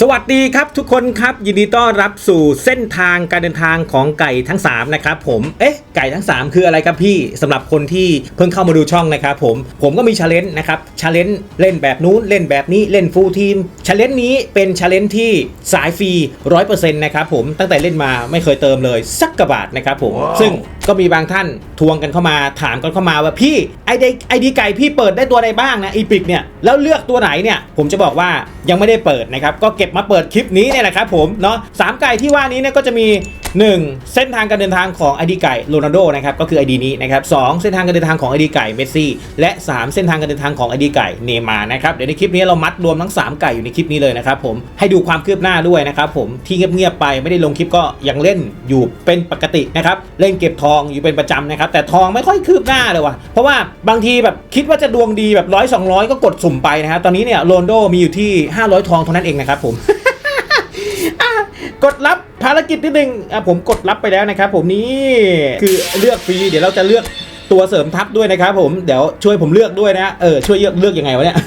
สวัสดีครับทุกคนครับ ยินดีต้อนรับสู่เส้นทางการเดินทางของไก่ทั้ง 3 นะครับผมเอ๊ะไก่ทั้ง 3 คืออะไรครับพี่สำหรับคนที่เพิ่งเข้ามาดูช่องนะครับผมผมก็มีชาเลนจ์นะครับชาเลนจ์เล่นแบบนู้นเล่นแบบนี้เล่นฟูลทีมชาเลนจ์นี้เป็นชาเลนจ์ที่สายฟรีร้อยเปอร์เซ็นต์นะครับผมตั้งแต่เล่นมาไม่เคยเติมเลยสักกระบาทนะครับผมซึ่งก็มีบางท่านทวงกันเข้ามาถามกันเข้ามาว่าพี่ไอเดไอดีไก่พี่เปิดได้ตัวใดบ้างนะอีพิกเนี่ยแล้วเลือกตัวไหนเนี่ยผมจะบอกว่ายังไม่ได้เปิดนะครับก็เก็บมาเปิดคลิปนี้เนี่ยแหละครับผมเนาะสามไก่ที่ว่านี้เนี่ยก็จะมี 1 เส้นทางการเดินทางของไอดีไก่โรนัลโดนะครับก็คือไอดีนี้นะครับสองเส้นทางการเดินทางของไอดีไก่เมสซี่และ 3 เส้นทางการเดินทางของไอดีไก่เนมานะครับเดี๋ยวในคลิปนี้เรามัดรวมทั้ง 3 ไก่อยู่ในคลิปนี้เลยนะครับผมให้ดูความคืบหน้าด้วยนะครับผมที่เงียบๆไปไม่ได้ลงคลิปก็ยังเล่นอยู่เป็นปกตินะครับเล่นเก็บทองอยู่เป็นประจำนะครับแต่ทองไม่ค่อยคืบหน้าเลยว่ะเพราะว่าบางทีแบบคิดว่าจะดวงดีแบบร้อยสองร้อยก็กดสุ่มไปนะครับตอนนี้เนี่ยโรนลโดมีอยู่ที่ 500 ทองเท่านั้นเองนะครับผมกดรับภารกิจนิดนึงอะผมกดรับไปแล้วนะครับ ผมนี่คือเลือกฟรีเดี๋ยวเราจะเลือกตัวเสริมทัพด้วยนะครับผมเดี๋ยวช่วยผมเลือกด้วยนะเออช่วยเลือกเลือกยังไงวะเนี่ย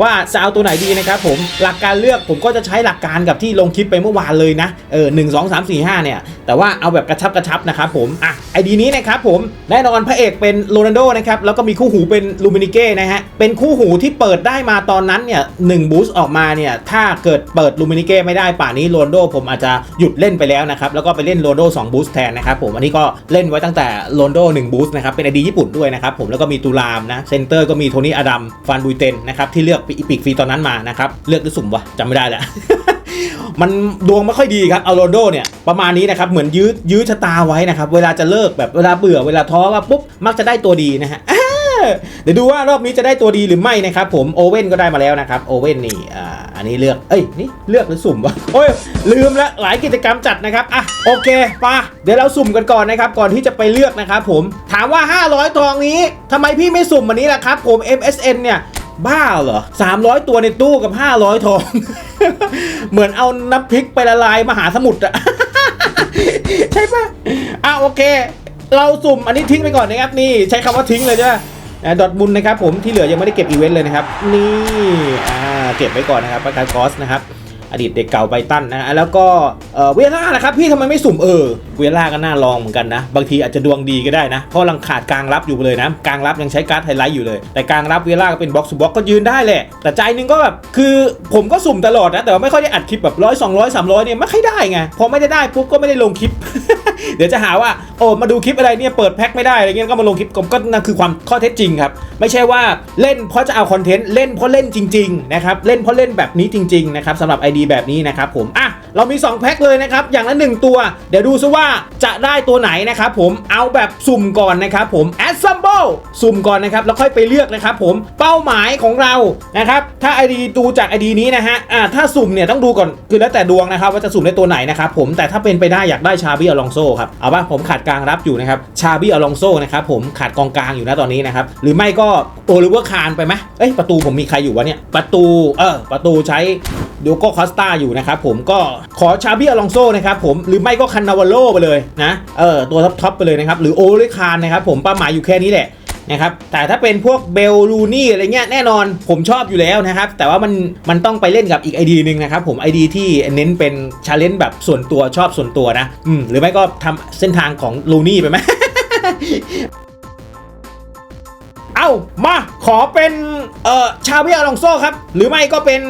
ว่าจะเอาตัวไหนดีนะครับผมหลักการเลือกผมก็จะใช้หลักการกับที่ลงคลิปไปเมื่อวานเลยนะเออหนึ่งสองสามสี่ห้าเนี่ยแต่ว่าเอาแบบกระชับกระชับนะครับผมอะไอดีนี้นะครับผมแน่นอนพระเอกเป็นโรนัลโดนะครับแล้วก็มีคู่หูเป็นลูมินิเก้นะฮะเป็นคู่หูที่เปิดได้มาตอนนั้นเนี่ยหนึ่งบูสต์ออกมาเนี่ยถ้าเกิดเปิดลูมินิเก้ไม่ได้ป่านี้โรนัลโดผมอาจจะหยุดเล่นไปแล้วนะครับแล้วก็ไปเล่นโรนัลโด2บูสต์แทนนะครับผมอันนี้ก็เล่นไว้ตั้งแต่โรนัลโด1บูสต์นะครับเป็นไอดีญี่ปุ่นด้วยนะครับผมแล้วก็มีตูรามนะเซนเตอร์ก็มีโทนี่อดัมฟานบุยเตนนะครับที่เลือกปีปีกฟรีตอนนั้นมานะครับ เลือกด้วยสุ่มวะจำไม่ได้แล้วมันดวงไม่ค่อยดีครับเอาโรนลโดเนี่ยประมาณนี้นะครับเหมือนยื้อยื้อชะตาไว้นะครับ เวลาจะเลิกแบบเวลาเบื่อเวลาท้อว่าปุ๊บมักจะได้ตัวดีนะฮะเดี๋ยวดูว่ารอบนี้จะได้ตัวดีหรือไม่นะครับผมโอเว่นก็ได้มาแล้วนะครับโอเว่นนี่อ่าอันนี้เลือกเอ้ยนี่เลือกหรือสุ่มวะโอ้ยลืมละหลายกิจกรรมจัดนะครับอะโอเคปะเดี๋ยวเราสุ่มกันก่อนนะครับก่อนที่จะไปเลือกนะครับผมถามว่า 500ทองนี้ทำไมพี่ไม่สุ่มอันนี้ล่ะครับผม MSN เนี่ย บ้าเหรอ 300 ตัวในตู้กับ 500 ทอง เหมือนเอาน้ำพริกไปละลายมหาสมุทรอะใช่ปะอะโอเค เราสุ่มอันนี้ทิ้งไปก่อนนะครับนี่ใช้คำว่าทิ้งเลยใช่ไหมดอทบุญนะครับผมที่เหลือยังไม่ได้เก็บอีเวนต์เลยนะครับ นี่อ่าเก็บไว้ก่อนนะครับประกันคอสนะครับ อดีตเด็กเก่าไบตันนะฮะแล้วก็เอ่อเวล่านะครับพี่ทำไมไม่สุ่มเออเวล่าก็น่าลองเหมือนกันนะ บางทีอาจจะดวงดีก็ได้นะ เพราะลังขาดกลางรับอยู่เลยนะกลางรับยังใช้การ์ดไฮไลท์อยู่เลย แต่กลางรับเวล่าก็เป็นบล็อกสุบล็อกก็ยืนได้แหละ แต่ใจนึงก็แบบคือผมก็สุ่มตลอดนะแต่ว่าไม่ค่อยได้อัดคลิปแบบร้อยสองร้อยสามร้อยเนี่ยไม่ค่อยได้ไงพอไม่ได้ได้ปุ๊บก็ไม่ได้ลงคลิป เดี๋ยวจะหาว่าโอ้มาดูคลิปอะไรเนี่ยเปิดแพ็คไม่ได้อะไรเงี้ยก็มาลงคลิปก็ก็นั่นคือความข้อเท็จจริงครับไม่ใช่ว่าเล่นเพราะจะเอาคอนเทนต์เล่นเพราะเล่นจริงๆนะครับเล่นเพราะเล่นแบบนี้จริงๆนะครับสำหรับ ID แบบนี้นะครับผมอะ เรามี 2 แพ็คเลยนะครับ อย่างละ 1 ตัว เดี๋ยวดูซิว่าจะได้ตัวไหนนะครับผม เอาแบบสุ่มก่อนนะครับผม assemble สุ่มก่อนนะครับ แล้วค่อยไปเลือกนะครับผม เป้าหมายของเรา นะครับ ถ้า ID ดูจาก ID นี้นะฮะ อ่า ถ้าสุ่มเนี่ยต้องดูก่อน คือแล้วแต่ดวงนะครับ ว่าจะสุ่มได้ตัวไหนนะครับผม แต่ถ้าเป็นไปได้อยากได้ชาบี้อลองโซครับ เอาป่ะผมขาดกลางรับอยู่นะครับ ชาบี้อลองโซนะครับผม ขาดกองกลางอยู่นะตอนนี้นะครับ หรือไม่ก็โอลิเวอร์คานไปไหมเอ้ย ประตูผมมีใครอยู่วะเนี่ย ประตู เออ ประตูใช้ ดูโก้คอสตาอยู่นะครับผมก็ขอชาบี้อลองโซนะครับผมหรือไม่ก็คันนาวาโลไปเลยนะเออตัวท็อปๆไปเลยนะครับหรือโอเลคานนะครับผมเป้าหมายอยู่แค่นี้แหละนะครับแต่ถ้าเป็นพวกเบลลูนี่อะไรเงี้ยแน่นอนผมชอบอยู่แล้วนะครับ แต่ว่ามันมันต้องไปเล่นกับอีก ID หนึ่งนะครับผม ID ที่เน้นเป็นชาเลนจ์แบบส่วนตัวชอบส่วนตัวนะอืมหรือไม่ก็ทำเส้นทางของลูนี่ไปไหมเอามาขอเป็นเอ่อชาเบียลองโซครับ หรือไม่ก็เป็น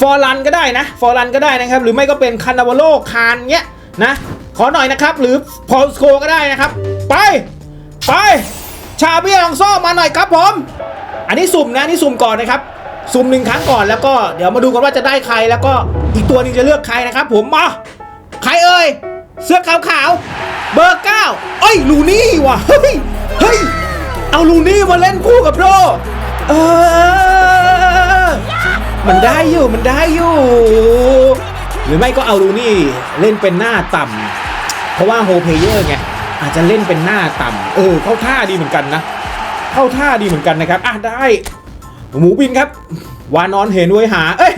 ฟอร์ลันก็ได้นะ ฟอร์ลันก็ได้นะครับ หรือไม่ก็เป็นคานาวโลคานเงี้ยนะ ขอหน่อยนะครับ หรือพอลสโคก็ได้นะครับ ไป ไป ชาเบียลองโซมาหน่อยครับผม อันนี้สุ่มนะนนี่สุ่มก่อนนะครับสุ่มหนึ่งครั้งก่อนแล้วก็เดี๋ยวมาดูกันว่าจะได้ใครแล้วก็อีกตัวนึงจะเลือกใครนะครับ ผมมาใครเอ่ยเสื้อขาวๆเบอร์เก้าเอ้ยลูนี่ว่ะเฮ้ยเฮ้ยเอาลูนี่มาเล่นคู่กับโรเออ มันได้อยู่มันได้อยู่ หรือไม่ก็เอารูนี่เล่นเป็นหน้าต่ำเพราะว่าโฮเพเยอร์ไงอาจจะเล่นเป็นหน้าต่ำเออเข้าท่าดีเหมือนกันนะเข้าท่าดีเหมือนกันนะครับอะได้ หมูบินครับ วานอนเห็นไว้หา เอ้ย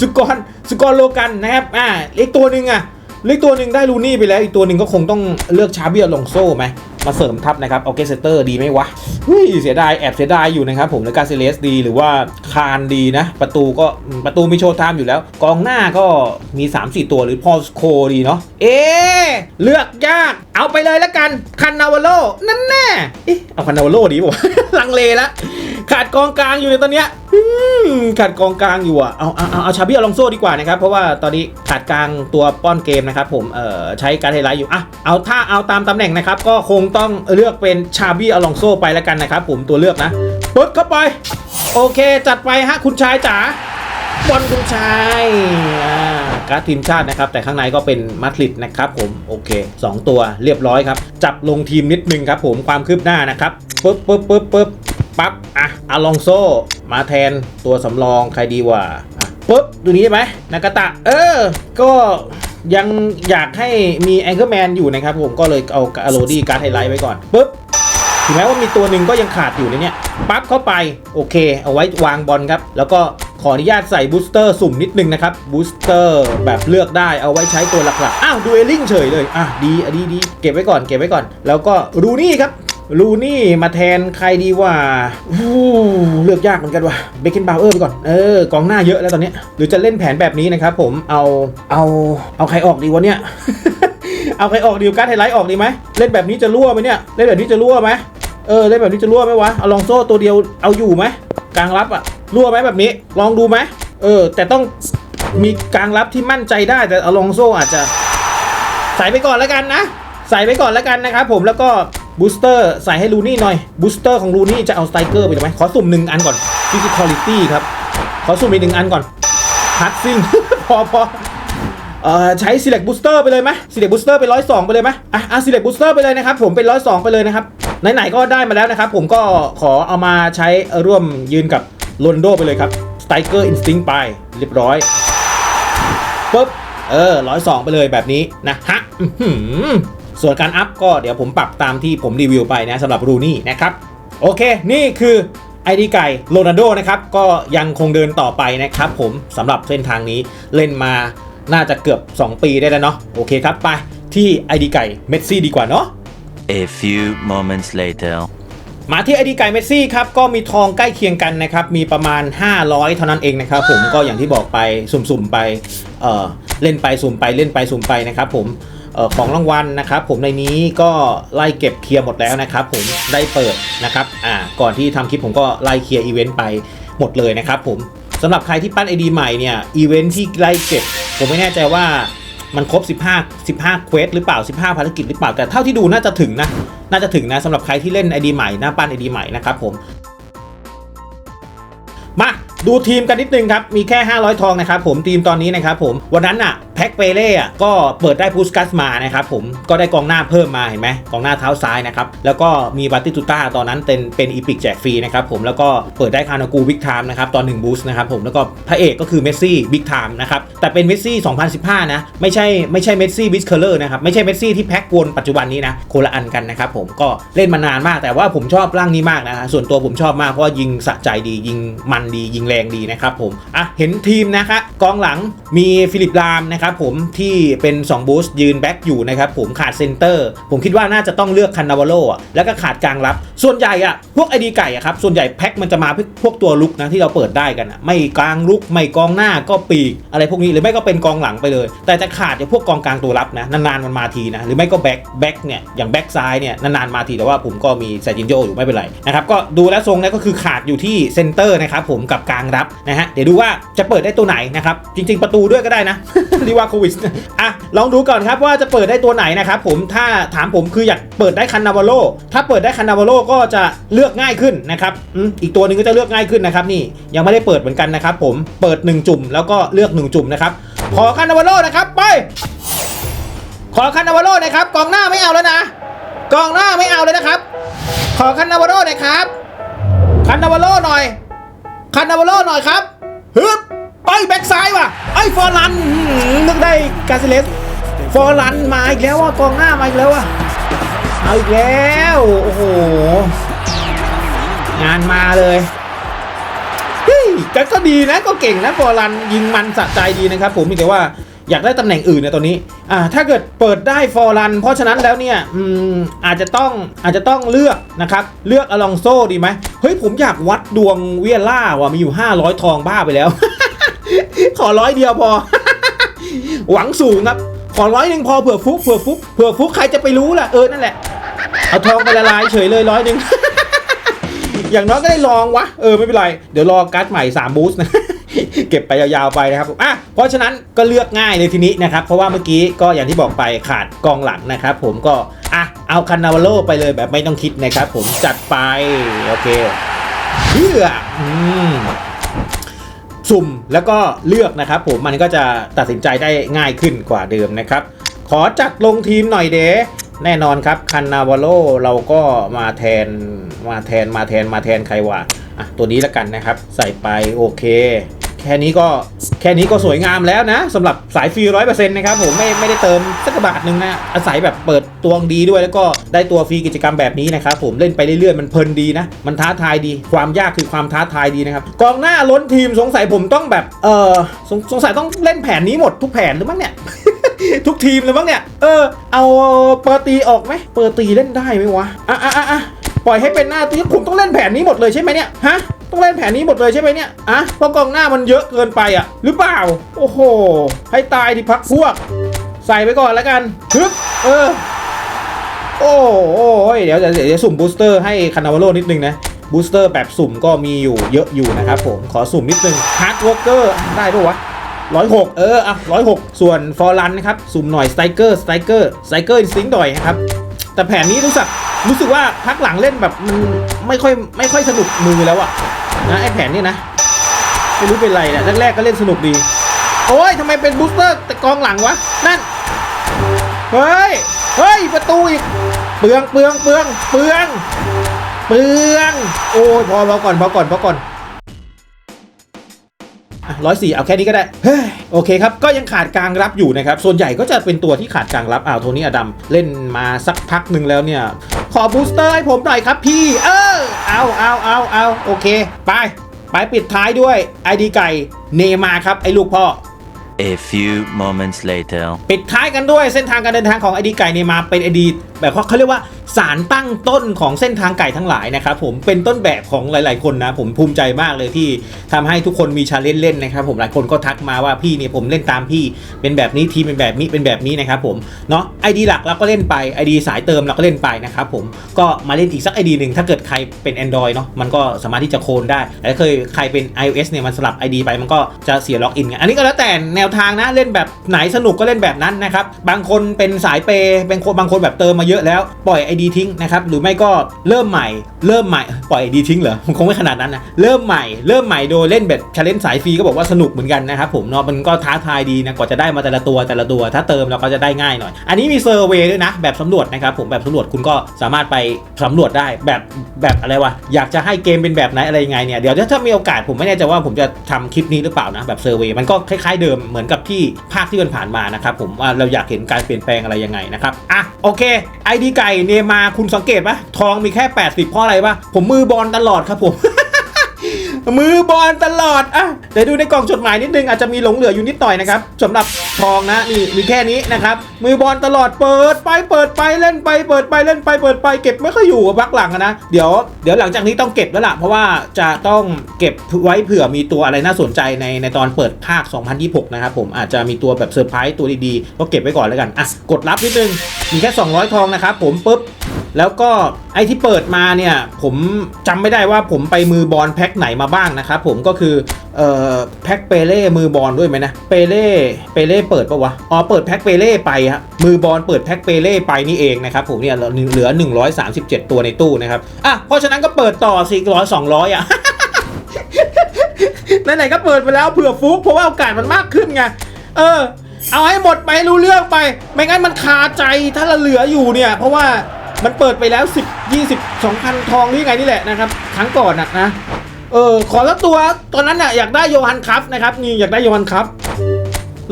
สุกรสุกรโลกันนะครับอ่าอีกตัวหนึ่งอะ เลือกตัวหนึ่งได้ลูนี่ไปแล้ว อีกตัวหนึ่งก็คงต้องเลือกชาเบียลงโซ่ไหมมาเสริมทัพนะครับเอเกสเตอร์ดีไหมวะเฮ้ยเสียดายแอบเสียดายอยู่นะครับผมแล้วกาเซเลสดีหรือว่าคานดีนะ ประตูก็ประตูมีโชว์ไทม์อยู่แล้ว กองหน้าก็มี 3-4 ตัวหรือพอสโคดีเนาะเอ๊เลือกยากเอาไปเลยละกันคันนาวโลนั่นแน่เอ๊ะเอาคันนาวโลดีป่ะลังเลละ ขาดกองกลางอยู่ในตอนเนี้ยขาดกองกลางอยู่อะเอาเอาเอาเอาชาเบียลองโซ่ดีกว่านะครับ เพราะว่าตอนนี้ขาดกลางตัวป้อนเกมนะครับผมเอ่อใช้การไฮไลท์อยู่อะเอาถ้าเอาตามตำแหน่งนะครับ ก็คงต้องเลือกเป็นชาบียลองโซ่ไปแล้วกันนะครับผมตัวเลือกนะปึ๊บเข้าไป โอเค จัดไปฮะคุณชายจ๋าบอลคุณชายอาการ์ดทีมชาตินะครับ แต่ข้างในก็เป็นมาดริดนะครับผมโอเค 2 ตัวเรียบร้อยครับ จับลงทีมนิดนึงครับผมความคืบหน้านะครับปึ๊บปึ๊บปึ๊บปึ๊บ ปั๊บอะอลองโซมาแทนตัวสำรองใครดีวะอะปึ๊บดูนี้ใช่ไหมนากาตะ เออ ก็ยังอยากให้มีแองเกอร์แมนอยู่นะครับผมก็เลยเอาอโรดี้การ์ดไฮไลท์ไว้ก่อนปึ๊บถึงแม้ว่ามีตัวหนึ่งก็ยังขาดอยู่ในเนี้ยปั๊บเข้าไป โอเค เอาไว้วางบอลครับ แล้วก็ขออนุญาตใส่บูสเตอร์สุ่มนิดนึงนะครับบูสเตอร์แบบเลือกได้เอาไว้ใช้ตัวหลักๆ อ้าวดูเอลลิงเฉยเลย อะดีอะดีดีเก็บไว้ก่อนเก็บไว้ก่อน แล้วก็รูนี่ครับ รูนี่มาแทนใครดีว่าเลือกยากเหมือนกันว่ะเบคเกนบาวเออร์ไปก่อน เออกองหน้าเยอะแล้วตอนนี้ หรือจะเล่นแผนแบบนี้นะครับผมเอาเอาเอาใครออกดีวะเนี่ยเอาใครออกดีการ์ดไฮไลท์ออกดีไหมเล่นแบบนี้จะรั่วไหมเนี่ยเล่นแบบนี้จะรั่วไหมเออเล่นแบบนี้จะรั่วไหมวะเอาลองโซ่ตัวเดียวเอาอยู่ไหมกลางรับอะรั่วไหมแบบนี้ ลองดูไหมเออ แต่ต้องมีกลางรับที่มั่นใจได้แต่เอาลองโซ่อาจจะ ใส่ไปก่อนแล้วกันนะ ใส่ไปก่อนแล้วกันนะครับผมแล้วก็ บูสเตอร์ใส่ให้ลูนี่หน่อยบูสเตอร์ของลูนี่จะเอาสไตรเกอร์ไปหรือไหมขอสุ่มหนึ่งอันก่อนฟิสิคอลิตี้ครับ ขอสุ่มอีกหนึ่งอันก่อนพัดซิ่งพอพอเอ่อใช้ select booster ไปเลยไหม select booster ไปร้อยสองไปเลยไหมอะอะ select booster ไปเลยนะครับผมเป็นร้อยสองไปเลยนะครับไหนๆก็ได้มาแล้วนะครับ ผมก็ขอเอามาใช้ร่วมยืนกับโรนโดไปเลยครับ striker instinct ไปเรียบร้อยปุ๊บเออร้อยสองไปเลยแบบนี้นะฮะ ส่วนการอัพก็เดี๋ยวผมปรับตามที่ผมรีวิวไปนะสำหรับรูนี่นะครับ โอเค นี่คือไอดีไก่โรนัลโดนะครับ ก็ยังคงเดินต่อไปนะครับผมสำหรับเส้นทางนี้เล่นมาน่าจะเกือบ 2 ปีได้แล้วเนาะโอเคครับ ไปที่ไอดีไก่เมสซี่ดีกว่าเนาะ A few moments later. มาที่ไอดีไก่เมสซี่ครับก็มีทองใกล้เคียงกันนะครับ มีประมาณ 500 เท่านั้นเองนะครับผมก็อย่างที่บอกไปสุ่มๆไปเออเล่นไปสุ่มไปเล่นไปสุ่มไปนะครับผมเออ ของรางวัลนะครับ ผมในนี้ก็ไล่เก็บเคลียร์หมดแล้วนะครับ ผมได้เปิดนะครับอ่าก่อนที่ทำคลิปผมก็ไล่เคลียร์อีเวนต์ไปหมดเลยนะครับ ผมสำหรับใครที่ปั้นไอดีใหม่เนี่ยอีเวนต์ที่ไล่เก็บ ผมไม่แน่ใจว่ามันครบ 15 15เควสหรือเปล่า 15 ภารกิจหรือเปล่า แต่เท่าที่ดูน่าจะถึงนะ น่าจะถึงนะสำหรับใครที่เล่นไอดีใหม่หน้าปั้นไอดีใหม่นะครับผม มาดูทีมกันนิดนึงครับ มีแค่ 500 ทองนะครับผมทีมตอนนี้นะครับผม วันนั้นอะ แพ็กเปเล่อะก็เปิดได้พูสกัสมานะครับผมก็ได้กองหน้าเพิ่มมาเห็นไหมกองหน้าเท้าซ้ายนะครับแล้วก็มีบัตติตูต้าตอนนั้นเป็นเป็นอีพิกแจกฟรีนะครับผมแล้วก็เปิดได้คานากูบิ๊กไทม์นะครับตอน1บูสต์นะครับผมแล้วก็พระเอกก็คือเมสซี่บิ๊กไทม์นะครับแต่เป็นเมสซี่ 2015 นะ ไม่ใช่ไม่ใช่เมสซี่บิสเคอร์เลอร์นะครับไม่ใช่เมสซี่ที่แพ็กวนปัจจุบันนี้นะคนละอันกันนะครับผมก็เล่นมานานมากแต่ว่าผมชอบร่างนี้มากนะฮะส่วนตัวผมชอบมากเพราะว่ายิงสะใจดียิงมันดียิงแรงดีนะครับผมอะเห็นทีมนะคะกองหลังมีฟิลิปลามนะครับครับผมที่เป็น2บูสต์ยืนแบ็กอยู่นะครับผมขาดเซนเตอร์ ผมคิดว่าน่าจะต้องเลือกคันนาวาโลอะแล้วก็ขาดกลางรับ ส่วนใหญ่อะพวกไอดีไก่อะครับส่วนใหญ่แพ็คมันจะมาพวกตัวลุกนะที่เราเปิดได้กันอะไม่กลางลุกไม่กองหน้าก็ปีกอะไรพวกนี้หรือไม่ก็เป็นกองหลังไปเลย แต่จะขาดอย่างพวกกองกลางตัวรับนะนานๆมันมาทีนะหรือไม่ก็แบ็คแบ็คเนี่ยอย่างแบ็คซ้ายเนี่ยนานๆมาทีแต่ว่าผมก็มีแซจินโยอยู่ไม่เป็นไรนะครับก็ดูแลทรงแล้วก็คือขาดอยู่ที่เซนเตอร์นะครับผมกับกลางรับนะฮะเดี๋ยวดูว่าจะเปิดได้ตัวไหนนะครับจริง ๆประตูด้วยก็ได้นะรีวาโควิชอะลองดูก่อนครับว่าจะเปิดได้ตัวไหนนะครับผมถ้าถามผมคืออยากเปิดได้คันนาวาโลถ้าเปิดได้คันนาวาโลก็จะเลือกง่ายขึ้นนะครับอืมอีกตัวหนึ่งก็จะเลือกง่ายขึ้นนะครับนี่ยังไม่ได้เปิดเหมือนกันนะครับผมเปิด 1 จุ่มแล้วก็เลือก 1 จุ่มนะครับขอคันนาวาโลนะครับไป ขอคันนาวาโลนะครับกองหน้าไม่เอาแล้วนะกองหน้าไม่เอาเลยนะครับ ขอคันนาวาโลหนะครับคันนาวาโลหน่อยคันนาวาโลหน่อยครับฮึบ ไปแบ็กซ้ายว่ะไอ้ฟอร์ลันนึกได้กาเซเลสฟอร์ลันมาอีกแล้วว่ะกองหน้ามาอีกแล้วว่ะเอาอีกแล้วโอ้โหงานมาเลยเฮ้ยก็ก็ดีนะก็เก่งนะฟอร์ลันยิงมันสะใจดีนะครับ ผมมีแต่ว่าอยากได้ตำแหน่งอื่นในตัวนี้อ่าถ้าเกิดเปิดได้ฟอร์รัน เพราะฉะนั้นแล้วเนี่ยอืมอาจจะต้องอาจจะต้องเลือกนะครับเลือกอลองโซดีไหมเฮ้ยผมอยากวัดดวงเวียล่าว่ะมีอยู่ 500 ทองบ้าไปแล้ว ขอร้อยเดียวพอ หวังสูงครับ ขอร้อยหนึ่งพอเผื่อฟุกเผื่อฟุกเผื่อฟุกใครจะไปรู้ล่ะเออนั่นแหละเอาทองไปละลายเฉยเลยร้อยหนึ่งอย่างน้อยก็ได้ลองวะเออไม่เป็นไร เดี๋ยวรอการ์ดใหม่3บูสต์นะเก็บไปยาวๆไปนะครับอะเพราะฉะนั้นก็เลือกง่ายเลยทีนี้นะครับ เพราะว่าเมื่อกี้ก็อย่างที่บอกไปขาดกองหลังนะครับผมก็อะเอาคานาวาโลไปเลยแบบไม่ต้องคิดนะครับผมจัดไปโอเคเพื่ออืมสุ่ม แล้วก็เลือกนะครับผมมันก็จะตัดสินใจได้ง่ายขึ้นกว่าเดิมนะครับ ขอจัดลงทีมหน่อยเดแน่นอนครับคันนาวาโลเราก็มาแทนมาแทนมาแทนมาแทนใครวะอะตัวนี้แล้วกันนะครับ ใส่ไปโอเค แค่นี้ก็แค่นี้ก็สวยงามแล้วนะสำหรับสายฟรีร้อยเปอร์เซ็นต์นะครับผมไม่ไม่ได้เติมสักบาทหนึ่งนะอาศัยแบบเปิดตัวดีด้วยแล้วก็ได้ตัวฟรีกิจกรรมแบบนี้นะครับผมเล่นไปเรื่อยๆมันเพลินดีนะ มันท้าทายดี ความยากคือความท้าทายดีนะครับกองหน้าล้นทีมสงสัยผมต้องแบบเออสงสงสัยต้องเล่นแผนนี้หมดทุกแผนหรือมั้งเนี่ยทุกทีมเลยมั้งเนี่ย เออ เอาเปอร์ตีออกไหม เปอร์ตีเล่นได้ไหมวะ อะอะอะ ปล่อยให้เป็นหน้าที่ผมต้องเล่นแผนนี้หมดเลยใช่ไหมเนี่ยฮะต้องเล่นแผนนี้หมดเลยใช่ไหมเนี่ยอะเพราะกองหน้ามันเยอะเกินไปอะ หรือเปล่า โอ้โห ให้ตายดิพักพวก ใส่ไปก่อนแล้วกันฮึบเออ โอ้โอ้ยเดี๋ยวเดี๋ยวเดี๋ยวสุ่มบูสเตอร์ให้คานาวาโลนิดนึงนะบูสเตอร์แบบสุ่มก็มีอยู่เยอะอยู่นะครับผมขอสุ่มนิดนึงฮาร์ดวอร์เกอร์ได้ปะวะร้อยหกเอออะร้อยหกส่วนฟอร์รันนะครับ สุ่มหน่อยสไตรเกอร์สไตรเกอร์สไตรเกอร์อินสติ้งหน่อยนะครับ แต่แผนนี้รู้สึก รู้สึกว่าพักหลังเล่นแบบมันไม่ค่อยไม่ค่อยสนุกมือแล้วอะนะไอแผนนี่นะไม่รู้เป็นไรแหละแรกๆก็เล่นสนุกดี โอ้ยทำไมเป็นบูสเตอร์แต่กองหลังวะ นั่น เฮ้ย เฮ้ย ประตูอีก เปลืองเปลืองเปลืองเปลือง เปลือง โอ้ยพอพอก่อนพอก่อนพอก่อน ร้อยสี่เอาแค่นี้ก็ได้ เฮ้ย โอเคครับ ก็ยังขาดกลางรับอยู่นะครับ ส่วนใหญ่ก็จะเป็นตัวที่ขาดกลางรับอ้าวโทนี่อดัมเล่นมาสักพักหนึ่งแล้วเนี่ย ขอบูสเตอร์ให้ผมหน่อยครับพี่ เออ เอาเอาเอาเอาโอเค ไป ไปปิดท้ายด้วยไอดีไก่เนมาครับไอ้ลูกพ่อ A few moments later. ปิดท้ายกันด้วยเส้นทางการเดินทางของไอดีไก่เนมาเป็นไอดีแบบว่าเขาเรียกว่าสารตั้งต้นของเส้นทางไก่ทั้งหลายนะครับผมเป็นต้นแบบของหลาย ๆ คนนะ ผมภูมิใจมากเลยที่ทำให้ทุกคนมีชาเลนจ์เล่นนะครับผมหลายคนก็ทักมาว่าพี่เนี่ยผมเล่นตามพี่เป็นแบบนี้ทีเป็นแบบนี้เป็นแบบนี้นะครับผมเนาะไอดีหลักเราก็เล่นไปไอดีสายเติมเราก็เล่นไปนะครับผมก็มาเล่นอีกสักไอดีหนึ่งถ้าเกิดใครเป็น Android เนาะมันก็สามารถที่จะโคลนได้แต่ถ้าเคยใครเป็น iOS เนี่ยมันสลับ ID ไปมันก็จะเสียล็อกอินไงอันนี้ก็แล้วแต่แนวทางนะเล่นแบบไหนสนุกก็เล่นแบบนั้นนะครับบางคนเป็นสายเปย์เป็นคนบางคนแบบเติมมาเยอะแล้วปล่อย ID ทิ้งนะครับหรือไม่ก็เริ่มใหม่เริ่มใหม่ปล่อย ID ทิ้งเหรอมันคงไม่ขนาดนั้นนะเริ่มใหม่เริ่มใหม่โดยเล่นแบบชาเลนจ์สายฟรีก็บอกว่าสนุกเหมือนกันนะครับผมเนาะมันก็ท้าทายดีนะกว่าจะได้มาแต่ละตัวแต่ละตัว ถ้าเติมเราก็จะได้ง่ายหน่อย อันนี้มีเซอร์เวยด้วยนะ แบบสำรวจนะครับผมแบบสำรวจคุณก็สามารถไปสำรวจได้แบบแบบอะไรวะอยากจะให้เกมเป็นแบบไหนอะไรยังไงเนี่ยเดี๋ยวถ้ามีโอกาสผมไม่แน่ใจว่าผมจะทำคลิปนี้หรือเปล่านะแบบเซอร์เวยมันก็คล้ายๆเดิมเหมือนกับที่ภาคที่มันผ่านมานะครับผมว่าเราอยากเห็นการเปลี่ยนแปลงอะไรยังไงนะครับอะโอเคไอดีไก่เนมมาคุณสังเกตปะทองมีแค่ 80เพราะอะไรปะผมมือบอลตลอดครับผม มือบอลตลอดอะเดี๋ยวดูในกล่องจดหมายนิดนึงอาจจะมีหลงเหลืออยู่นิดหน่อยนะครับสำหรับทองนะนี่มีแค่นี้นะครับมือบอลตลอดเปิดไปเปิดไปเล่นไปเปิดไปเล่นไปเปิดไปเก็บไม่ค่อยอยู่พักหลังนะเดี๋ยวเดี๋ยวหลังจากนี้ต้องเก็บแล้วล่ะเพราะว่าจะต้องเก็บไว้เผื่อมีตัวอะไรน่าสนใจในในตอนเปิดภาค 2026 นะครับผมอาจจะมีตัวแบบเซอร์ไพรส์ตัวดีๆก็เก็บไว้ก่อนแล้วกันอะกดรับนิดนึงมีแค่ 200 ทองนะครับผมปุ๊บแล้วก็ไอที่เปิดมาเนี่ยผมจำไม่ได้ว่าผมไปมือบอลแพ็คไหนมาบ้างนะครับผมก็คือเอ่อแพ็คเปเล่มือบอลด้วยไหมนะเปเล่เปเล่เปิดปะวะอ๋อเปิดแพ็คเปเล่ไปฮะมือบอลเปิดแพ็คเปเล่ไปนี่เองนะครับผมเนี่ยเหลือ 137 ตัวในตู้นะครับอะเพราะฉะนั้นก็เปิดต่อสี่ร้อยสองร้อยอะไหนๆก็เปิดไปแล้วเผื่อฟุกเพราะว่าโอกาสมันมากขึ้นไงเออ เอาให้หมดไปให้รู้เรื่องไป ไม่งั้นมันคาใจถ้าเราเหลืออยู่เนี่ย เพราะว่ามันเปิดไปแล้ว 10 20 2,000 ทองหรือไงนี่แหละนะครับครั้งก่อนนะนะ เออขอละตัวตอนนั้นน่ะอยากได้โยฮันคัพนะครับนี่อยากได้โยฮันคัพ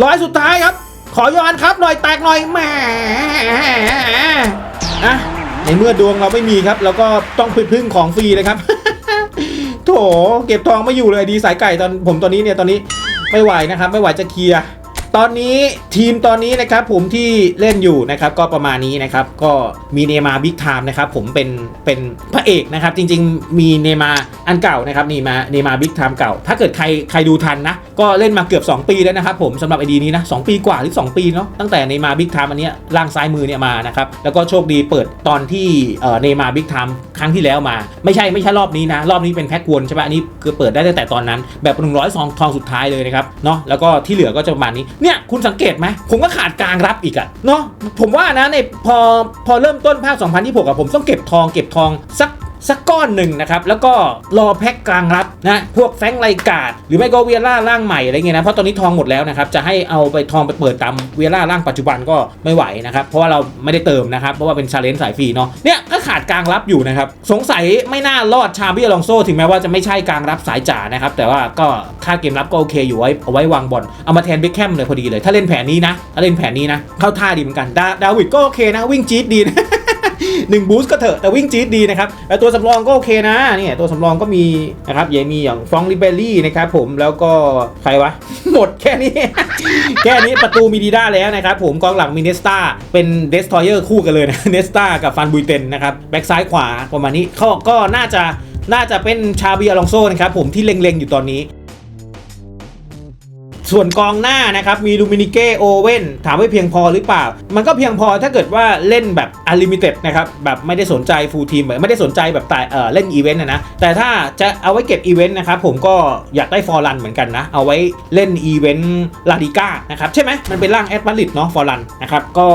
ร้อยสุดท้ายครับ ขอโยฮันคัพหน่อยแตกหน่อยแหมนะในเมื่อดวงเราไม่มีครับเราก็ต้องพึ่งพึ่งของฟรีเลยครับโถเก็บทองไม่อยู่เลยดีสายไก่ตอนผมตอนนี้เนี่ยตอนนี้ไม่ไหวนะครับ ไม่ไหวจะเคลียร์ ตอนนี้ทีมตอนนี้นะครับผมที่เล่นอยู่นะครับก็ประมาณนี้นะครับก็มีเนมาบิ๊กไทม์นะครับผมเป็นเป็นพระเอกนะครับจริงๆ มีเนมาอันเก่านะครับนี่มาเนมาบิ๊กไทม์เก่า ถ้าเกิดใครใครดูทันนะ ก็เล่นมาเกือบ 2 ปีแล้วนะครับผมสำหรับไอดีนี้นะสปีกว่าหรือ 2 ปีเนาะตั้งแต่เนมาบิ๊กไทม์อันเนี้ยล่างซ้ายมือเนี่ยมานะครับแล้วก็โชคดีเปิดตอนที่เออเนมาบิ๊กไทม์ครั้งที่แล้วมา ไม่ใช่ไม่ใช่รอบนี้นะ รอบนี้เป็นแพ็กวนใช่ปะอันนี้คือเปิดได้ตั้งแต่ตอนนั้นแบบ100ซองทองสุดท้ายเลยนะครับเนาะแล้วก็ที่เหลือก็จะประมาณนี้เนี่ยคุณสังเกตไหมผมก็ขาดกลางรับอีกอะเนาะผมว่านะในพอพอเริ่มต้นภาค 2026อะผมต้องเก็บทองเก็บทองสัก สักก้อนหนึ่งนะครับแล้วก็รอแพ็กกลางรับนะพวกแฟงไรกาดหรือไม่ก็เวียร่าร่างใหม่อะไรเงี้ยนะเพราะตอนนี้ทองหมดแล้วนะครับจะให้เอาไปทองไปเปิดตามเวียร่าร่างปัจจุบันก็ไม่ไหวนะครับเพราะว่าเราไม่ได้เติมนะครับเพราะว่าเป็นชาเลนจ์สายฟรีเนาะเนี่ยก็ขาดกลางรับอยู่นะครับสงสัยไม่น่ารอดชาบิอลองโซถึงแม้ว่าจะไม่ใช่กลางรับสายจ๋านะครับแต่ว่าก็ค่าเกมรับก็โอเคอยู่ไว้เอาไว้วางบอลเอามาแทนเบคแคมเลยพอดีเลย ถ้าเล่นแผนนี้นะถ้าเล่นแผนนี้นะเข้าท่าดีเหมือนกันดาดาวิดก็โอเคนะวิ่งจี๊ดดีนะ หนึ่งบูสต์ก็เถอะแต่วิ่งจี๊ดดีนะครับแล้วตัวสำรองก็โอเคนะเนี่ยตัวสำรองก็มีนะครับยังมีอย่างฟองลิเบลลี่นะครับผมแล้วก็ใครวะ หมดแค่นี้ แค่นี้ประตูมีดีด้าแล้วนะครับผมกองหลังมีเนสตาเป็นเดสทอยเออร์คู่กันเลยนะเนสตากับฟันบุยเตนนะครับแบ็กซ้ายขวาประมาณนี้เขาก็น่าจะน่าจะเป็นชาบีอลองโซนะครับผมที่เล็งๆอยู่ตอนนี้ ส่วนกองหน้านะครับมีลูมินิเกโอเว่นถามว่าเพียงพอหรือเปล่า มันก็เพียงพอถ้าเกิดว่าเล่นแบบอลิมิเต็ดนะครับแบบไม่ได้สนใจฟูลทีมไม่ได้สนใจแบบแต่เออเล่นอีเวนต์นะแต่ถ้าจะเอาไว้เก็บอีเวนต์นะครับผมก็อยากได้ฟอร์รันเหมือนกันนะเอาไว้เล่นอีเวนต์ลาดิก้านะครับใช่ไหมมันเป็นร่างแอดมาริดเนาะฟอร์รันนะครับก็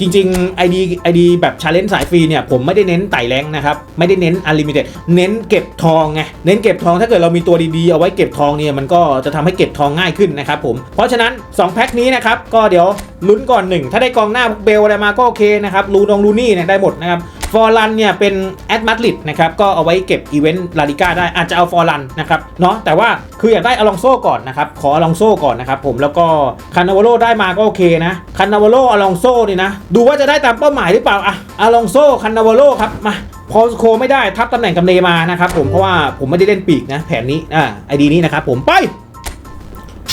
จริงๆ ID ID แบบชาเลนจ์สายฟรีเนี่ยผมไม่ได้เน้นไต่แรงนะครับไม่ได้เน้นอลิมิเต็ดเน้นเก็บทองไงเน้นเก็บทองถ้าเกิดเรามีตัวดีๆเอาไว้เก็บทองเนี่ยมันก็จะทำให้เก็บทองง่ายขึ้นนะครับผม เพราะฉะนั้น 2 แพ็คนี้นะครับก็เดี๋ยวลุ้นก่อนหนึ่งถ้าได้กองหน้าเบลอะไรมาก็โอเคนะครับลูดงลูนี่เนี่ยได้หมดนะครับฟอร์ลันเนี่ยเป็นแอดมาดริดนะครับก็เอาไว้เก็บอีเวนต์ลาลิก้าได้อาจจะเอาฟอร์ลันนะครับเนาะแต่ว่าคืออยากได้อลองโซก่อนนะครับขออลองโซก่อนนะครับผมแล้วก็คานาวโรได้มาก็โอเคนะคานาวโรอลองโซนี่นะดูว่าจะได้ตามเป้าหมายหรือเปล่าอะอลองโซคานาวโรครับมาพอโคไม่ได้ทับตำแหน่งกับเนมานะครับผมเพราะว่าผมไม่ได้เล่นปีกนะแผนนี้อ่าไอดีนี้นะครับผมไป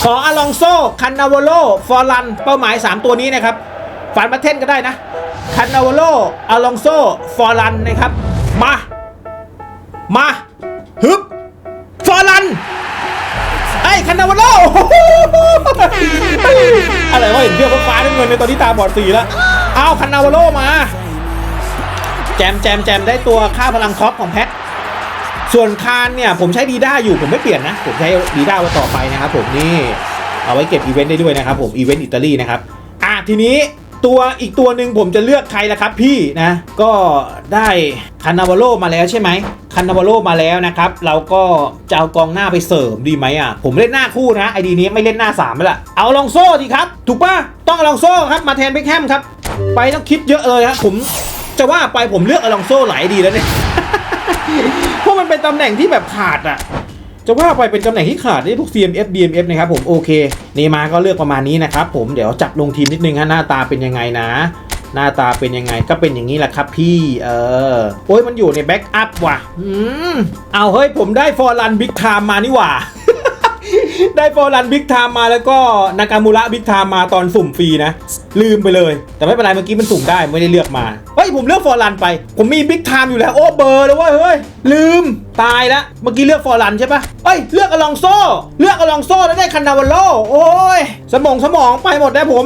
ขออลองโซคันนาวโลฟอร์ลันเป้าหมาย 3 ตัวนี้นะครับฝันมาเท่นก็ได้นะคันนาวโลอลองโซฟอร์ลันนะครับ มา มาฮึบฟอร์ลันไอ้คันนาวโลอะไรวะเห็นเพื่อนฟ้าน้ำเงินในตอนที่ตาบอดสีแล้วเอาคันนาวโลมา แจมแจมแจมได้ตัวค่าพลังท็อปของแพท ส่วนคานเนี่ยผมใช้ดีด้าอยู่ผมไม่เปลี่ยนนะ ผมใช้ดีด้าไว้ต่อไปนะครับผมนี่เอาไว้เก็บอีเวนต์ได้ด้วยนะครับผมอีเวนต์อิตาลีนะครับอะทีนี้ตัวอีกตัวหนึ่งผมจะเลือกใครล่ะครับพี่นะ ก็ได้คานาวาโลมาแล้วใช่ไหมคานาวาโลมาแล้วนะครับ เราก็จะเอากองหน้าไปเสริมดีไหมอะ ผมเล่นหน้าคู่นะไอดีนี้ไม่เล่นหน้า3ามแล้วล่ะเอาลองโซ่ดีครับ ถูกปะต้องลองโซ่ครับมาแทนเบคแฮมครับ ไปต้องคิดเยอะเลยครับผมจะว่าไปผมเลือกอลองโซ่หลายดีแล้วเนี่ย เพราะมันเป็นตำแหน่งที่แบบขาดอะจะว่าไปเป็นตำแหน่งที่ขาดนี่พวก CMF DMF นะครับผมโอเคเนมาก็เลือกประมาณนี้นะครับผมเดี๋ยวจับลงทีมนิดนึงฮะหน้าตาเป็นยังไงนะ หน้าตาเป็นยังไงก็เป็นอย่างนี้แหละครับพี่เออโอ้ยมันอยู่ในแบ็กอัพว่ะอืมเอาเฮ้ยผมได้ฟอร์ลันบิ๊กไทม์มานี่หว่า ได้ฟอร์รันบิ๊กไทม์มาแล้วก็นากามูระบิ๊กไทม์มาตอนสุ่มฟรีนะ ลืมไปเลย แต่ไม่เป็นไรเมื่อกี้มันสุ่มได้ไม่ได้เลือกมา เฮ้ย ผมเลือกฟอร์รันไป ผมมีบิ๊กไทม์อยู่แล้ว โอ้เบอร์เลยเว้ยเฮ้ย ลืมตายละเมื่อกี้เลือกฟอร์รันใช่ปะเอ้ย เลือกอลองโซ เลือกอลองโซแล้วได้คันนาวาโลโอ้ยสมองสมองไปหมดนะผม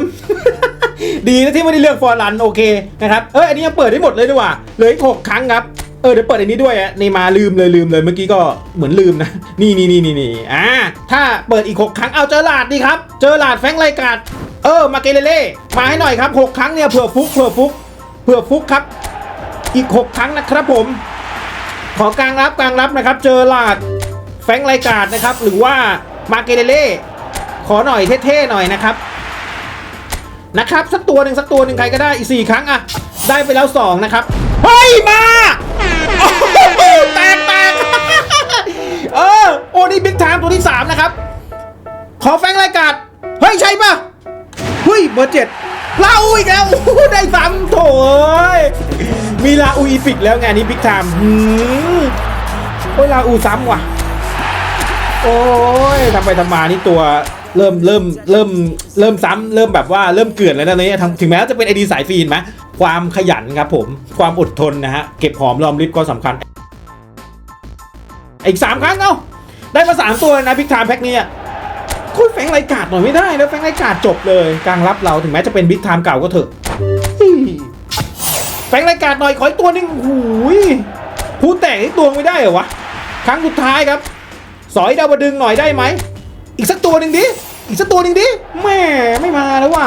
ดีนะที่ไม่ได้เลือกฟอร์รันโอเคนะครับเอ้ยอันนี้ยังเปิดได้หมดเลยดีกว่าเหลืออีกหกครั้งครับ เออเดี๋ยวเปิดอันนี้ด้วยอะในมาลืมเลยลืมเลยเมื่อกี้ก็เหมือนลืมนะ นี่นี่นี่นี่นี่อ่าถ้าเปิดอีก 6 ครั้งเอาเจอหลาดดีครับ เจอหลาดแฟงไรกาดเออมาเกเลเล่มาให้หน่อยครับ 6 ครั้งเนี่ยเผื่อฟุกเผื่อฟุกเผื่อฟุกครับ อีก 6 ครั้งนะครับผม ขอกลางรับกลางรับนะครับ เจอหลาดแฟงไรกาดนะครับ หรือว่ามาเกเลเล่ขอหน่อยเท่ๆหน่อยนะครับนะครับสักตัวหนึ่งสักตัวหนึ่งใครก็ได้อีกสี่ครั้งอะได้ไปแล้วสองนะครับเฮ้ยมา อ้นี่บิ๊กไทม์ตัวที่สามนะครับ ขอแฟงรายการเฮ้ยใช่ปะเฮ้ยเบอร์เจ็ดลาอูอีกแล้วได้ซ้ำโถเอ้ยมีลาอูอีฟิกแล้วไงอันนี้บิ๊กไทม์หืมโอ้ยลาอูซ้ำว่ะ โอ้ยทำไปทำมานี่ตัวเริ่มเริ่มเริ่มเริ่มซ้ำเริ่มแบบว่าเริ่มเกลื่อนแล้วนะเนี่ยถึงแม้ว่าจะเป็นไอดีสายฟีนไหมความขยันครับผมความอดทนนะฮะ เก็บหอมรอมริบก็สำคัญ อีกสามครั้งเอา ได้มาสามตัวนะพิกไทม์แพ็คนี้อะคุยแฟงไรกาดหน่อยไม่ได้แล้วแฟงไรกาดจบเลยกลางรับเราถึงแม้จะเป็นบิ๊กไทม์เก่าก็เถอะแฟงไรกาดหน่อยขออีกตัวนึงหูยพูดแต่งอีกตัวไม่ได้เหรอวะครั้งสุดท้ายครับ สอยดาวดึงหน่อยได้ไหมอีกสักตัวหนึ่งดิอีกสักตัวหนึ่งดิแม่ไม่มาแล้วว่ะ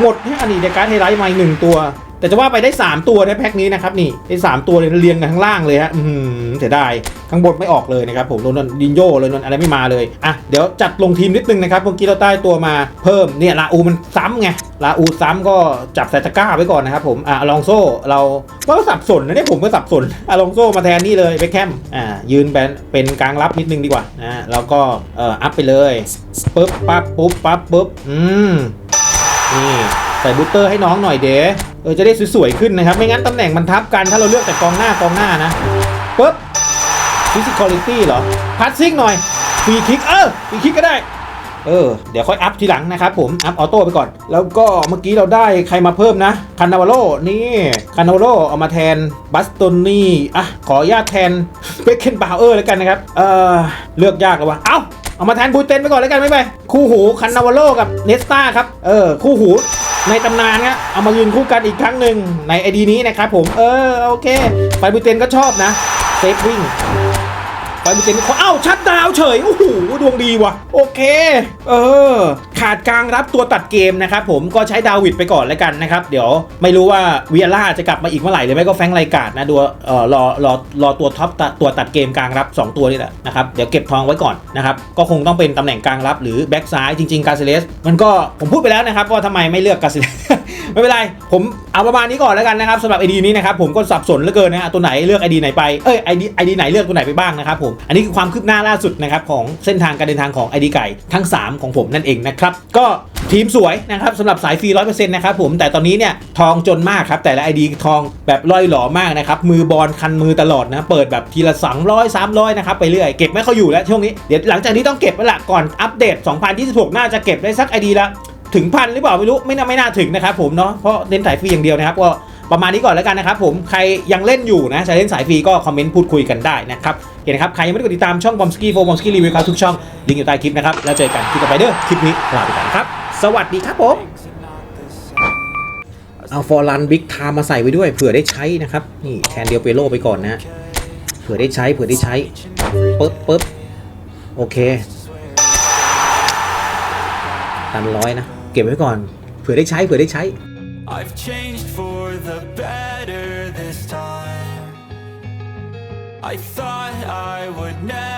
หมดอันนี้ในการดไฮไลท์มาอีกหนึ่งตัว แต่จะว่าไปได้ 3 ตัวในแพ็คนี้นะครับนี่ได้สามตัวเลยเรียงกันข้างล่างเลยฮะอืมเสียดายข้างบนไม่ออกเลยนะครับผมโดนดินโยเลยนนอะไรไม่มาเลยอะเดี๋ยวจัดลงทีมนิดนึงนะครับเมื่อกี้เราได้ตัวมาเพิ่มเนี่ยลาอูมันซ้ำไงลาอูซ้ำก็จับใส่ตะกร้าไว้ก่อนนะครับผมอะอลองโซ่เราก็สับสนนะเนี่ยผมก็สับสนอลองโซ่มาแทนนี่เลยไปแคมอ่ายืนเป็นเป็นกลางรับนิดนึงดีกว่านะแล้วก็เอ่ออัพไปเลยปึ๊บปั๊บปุ๊บปั๊บปุ๊บอืมนี่ใส่บูตเตอร์ให้น้องหน่อยเด๋ เออจะได้สวยๆขึ้นนะครับ ไม่งั้นตำแหน่งมันทับกันถ้าเราเลือกแต่กองหน้ากองหน้านะปุ๊บ physicality เหรอพัดซิ่งหน่อยฟรีคิกเออฟรีคิกก็ได้เออเดี๋ยวค่อยอัพทีหลังนะครับผม อัพออโต้ไปก่อน แล้วก็เมื่อกี้เราได้ใครมาเพิ่มนะคานาวาโลนี่คานาวาโลเอามาแทนบัสตนี่อะขออนุญาตแทนเบคเคนบาวเออร์แล้วกันนะครับ เออเลือกยากแล้ววะเอ้า เอามาแทนบูเตนไปก่อนแล้วกันไม่ไปคู่หูคันนาวาโลกับเนสตาครับเออคู่หูในตำนานครับเอามายืนคู่กันอีกครั้งหนึ่งในไอดีนี้นะครับผมเออโอเค ไปบูเตนก็ชอบนะเซฟวิ่ง ไปมีเต็นเอ้าชัดดาวเฉย โอ้โห ดวงดีว่ะ โอเค เออ ขาดกลางรับตัวตัดเกมนะครับผมก็ใช้ดาวิดไปก่อนแล้วกันนะครับ เดี๋ยวไม่รู้ว่าเวียร่าจะกลับมาอีกเมื่อไหร่หรือไม่ก็แฟงไรกาดนะดูเอ่อรอรอรอตัวท็อปตตัวตัดเกมกลางรับ 2 ตัวนี่แหละนะครับเดี๋ยวเก็บทองไว้ก่อนนะครับก็คงต้องเป็นตำแหน่งกลางรับหรือแบ็กซ้ายจริงๆกาเซเลสมันก็ผมพูดไปแล้วนะครับว่าทำไมไม่เลือกกาเซเลส ไม่เป็นไร ผมเอาประมาณนี้ก่อนแล้วกันนะครับสำหรับไอดีนี้นะครับผมก็สับสนเหลือเกินนะฮะตัวไหนเลือกไอดีไหนไปเอ้ยไอดีไอดีไหนเลือกตัวไหนไปบ้างนะครับผมอันนี้คือความคืบหน้าล่าสุดนะครับของเส้นทางการเดินทางของไอดีไก่ทั้ง 3 ของผมนั่นเองนะครับก็ทีมสวยนะครับสำหรับสายฟรีร้อยเปอร์เซ็นต์นะครับผมแต่ตอนนี้เนี่ยทองจนมากครับแต่ละไอดีทองแบบล่อยหล่อมากนะครับมือบอลคันมือตลอดนะเปิดแบบทีละ200 300นะครับไปเรื่อยเก็บไม่ค่อยอยู่แล้วช่วงนี้เดี๋ยวหลังจากนี้ต้องเก็บแล้วล่ะก่อนอัปเดต 2026 น่าจะเก็บได้สักไอดีละ ถึงพันหรือเปล่าไม่รู้ไม่น่าไม่น่าถึงนะครับผมเนาะเพราะเน้นสายฟรีอย่างเดียวนะครับก็ประมาณนี้ก่อนแล้วกันนะครับผมใครยังเล่นอยู่นะจะเล่นสายฟรีก็คอมเมนต์พูดคุยกันได้นะครับเห็นนะครับใครยังไม่ได้กดติดตามช่องบอมสกี้โฟบอมสกี้รีวิวครับทุกช่องลิงก์อยู่ใต้คลิปนะครับแล้วเจอกันคลิปต่อไปเด้อคลิปนี้ลาไปก่อนครับสวัสดีครับผมเอาฟอร์ลันบิ๊กไทม์มาใส่ไว้ด้วยเผื่อได้ใช้นะครับนี่แทนเดียวเปโลไปก่อนนะเผื่อได้ใช้เผื่อได้ใช้ปึ๊บปึ๊บโอเคตันร้อยนะ เก็บไว้ก่อน เผื่อได้ใช้ เผื่อได้ใช้ I've changed for the better this time. I thought I would never.